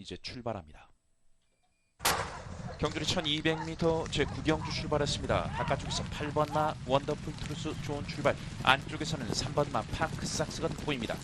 이제 출발합니다. 경주리 1200m 제 구경주 출발했습니다. 바깥쪽에서 8번 마 원더풀 트루스 좋은 출발. 안쪽에서는 3번 마 파크 삭스가 보입니다.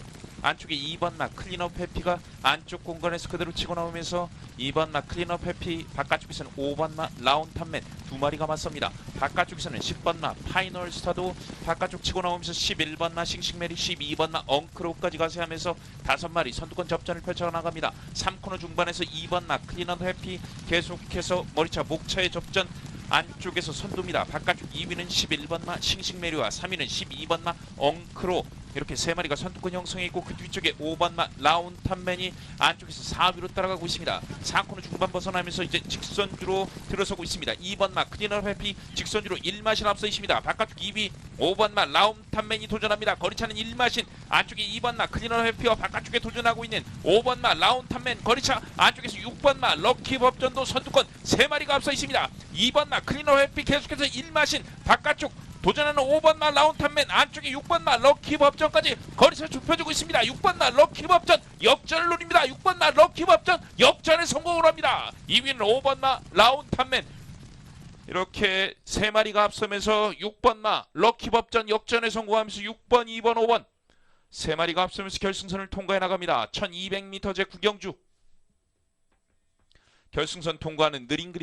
안쪽에 2번 마 클린업 해피가 안쪽 공간에서 그대로 치고 나오면서 2번 마 클린업 해피 바깥쪽에서는 5번 마 라운탄맨 두 마리가 맞섭니다. 바깥쪽에서는 10번 마 파이널 스타도 바깥쪽 치고 나오면서 11번 마 싱싱메리 12번 마 엉크로까지 가세 하면서 다섯 마리 선두권 접전을 펼쳐 나갑니다. 3코너 중반에서 2번 마 클린업 해피 계속해서 머리차 목차의 접전 안쪽에서 선두입니다. 바깥쪽 2위는 11번 마 싱싱메리와 3위는 12번 마 엉크로 이렇게 세 마리가 선두권 형성해 있고 그 뒤쪽에 5번 마 라운탄맨이 안쪽에서 4위로 따라가고 있습니다. 4코너 중반 벗어나면서 이제 직선주로 들어서고 있습니다. 2번 마 클리너 해피 직선주로 1마신 앞서 있습니다. 바깥쪽 2위 5번 마 라운탄맨이 도전합니다. 거리차는 1마신 안쪽에 2번 마 클리너 해피와 바깥쪽에 도전하고 있는 5번 마 라운탄맨 거리차 안쪽에서 6번 마 럭키 법전도 선두권 세 마리가 앞서 있습니다. 2번 마 클리너 해피 계속해서 1마신 바깥쪽 도전하는 5번 마 라운탄맨 안쪽에 6번 마 럭키 법전까지 거리차 좁혀주고 있습니다. 6번 마 럭키 법전 역전을 노립니다. 6번 마 럭키 법전 역전에 성공을 합니다. 2위는 5번 마 라운탄맨 이렇게 세 마리가 앞서면서 6번 마 럭키 법전 역전에 성공하면서 6번, 2번, 5번 세 마리가 앞서면서 결승선을 통과해 나갑니다. 1200m 제 구경주 결승선 통과하는 느린 그림